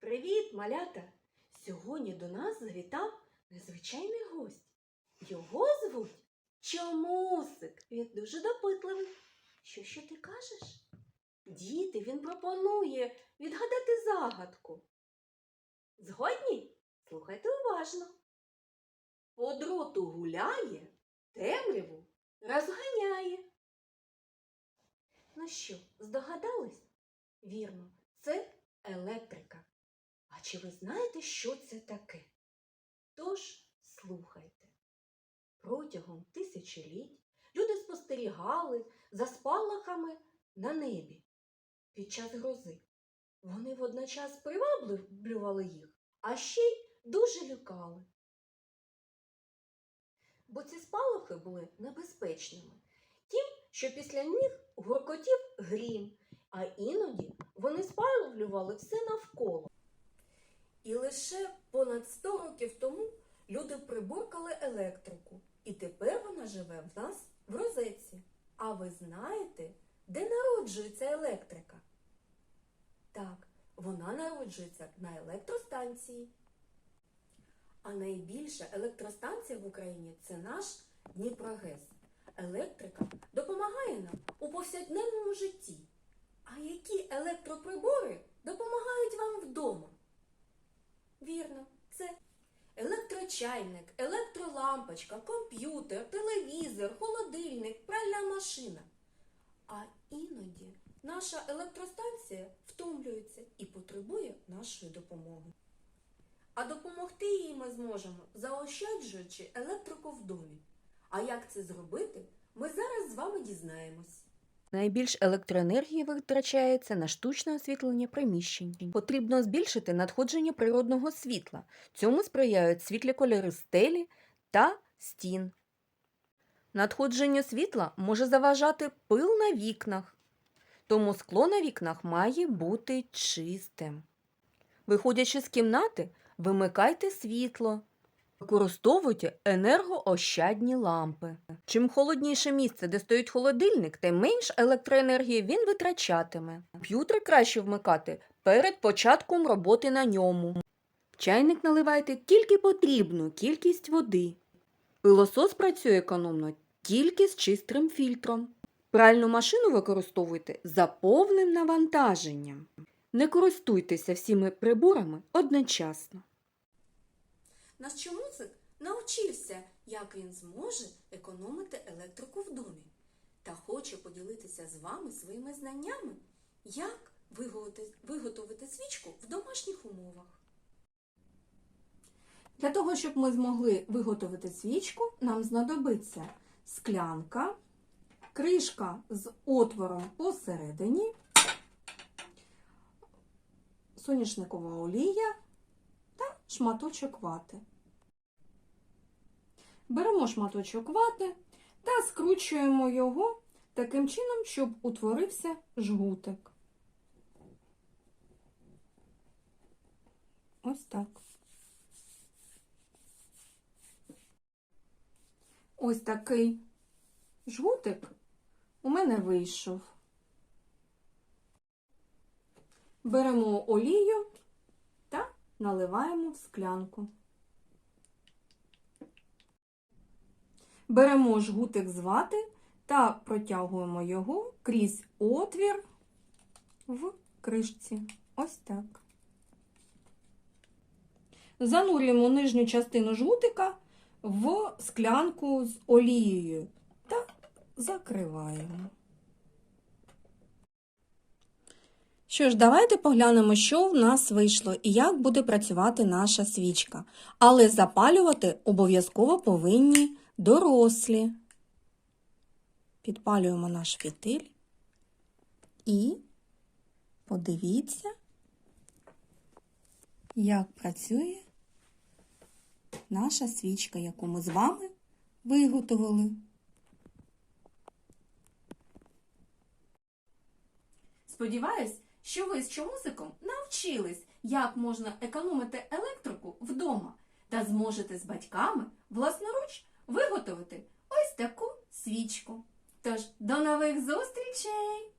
Привіт, малята! Сьогодні до нас завітав незвичайний гость. Його звуть Чомусик. Він дуже допитливий. Що що ти кажеш? Діти, він пропонує відгадати загадку. Згодні? Слухайте уважно. По дроту гуляє, темряву розганяє. Ну що, здогадались? Вірно, це електрика. А чи ви знаєте, що це таке? Тож слухайте. Протягом тисячоліть люди спостерігали за спалахами на небі під час грози. Вони водночас приваблювали їх, а ще й дуже лякали. Бо ці спалахи були небезпечними. Тим, що після них гуркотів грім, а іноді вони спалювали все навколо. І лише понад 100 років тому люди приборкали електрику, і тепер вона живе в нас в розетці. А ви знаєте, де народжується електрика? Так, вона народжується на електростанції. А найбільша електростанція в Україні це наш Дніпрогес. Електрика допомагає нам у повсякденному житті. А які електроприбори допомагають вам вдома? Вірно, це електрочайник, електролампочка, комп'ютер, телевізор, холодильник, пральна машина. А іноді наша електростанція втомлюється і потребує нашої допомоги. А допомогти їй ми зможемо, заощаджуючи електрику в домі. А як це зробити, ми зараз з вами дізнаємось. Найбільш електроенергії витрачається на штучне освітлення приміщень. Потрібно збільшити надходження природного світла. Цьому сприяють світлі кольори стелі та стін. Надходженню світла може заважати пил на вікнах, тому скло на вікнах має бути чистим. Виходячи з кімнати, вимикайте світло. Використовуйте енергоощадні лампи. Чим холодніше місце, де стоїть холодильник, тим менш електроенергії він витрачатиме. Комп'ютер краще вмикати перед початком роботи на ньому. Чайник наливайте тільки потрібну кількість води. Пилосос працює економно тільки з чистим фільтром. Пральну машину використовуйте за повним навантаженням. Не користуйтеся всіми приборами одночасно. Наш чомусик навчився, як він зможе економити електрику в домі, та хоче поділитися з вами своїми знаннями, як виготовити, свічку в домашніх умовах. Для того, щоб ми змогли виготовити свічку, нам знадобиться склянка, кришка з отвором посередині, соняшникова олія шматочок вати. Беремо шматочок вати та скручуємо його таким чином, щоб утворився жгутик. Ось так. Ось такий жгутик у мене вийшов. Беремо олію наливаємо в склянку. Беремо жгутик з вати та протягуємо його крізь отвір в кришці. Ось так. Занурюємо нижню частину жгутика в склянку з олією та закриваємо. Що ж, давайте поглянемо, що в нас вийшло і як буде працювати наша свічка. Але запалювати обов'язково повинні дорослі. Підпалюємо наш фітиль і подивіться, як працює наша свічка, яку ми з вами виготовили. Сподіваюсь, що ви з чомусиком навчились, як можна економити електрику вдома та зможете з батьками власноруч виготовити ось таку свічку. Тож, до нових зустрічей!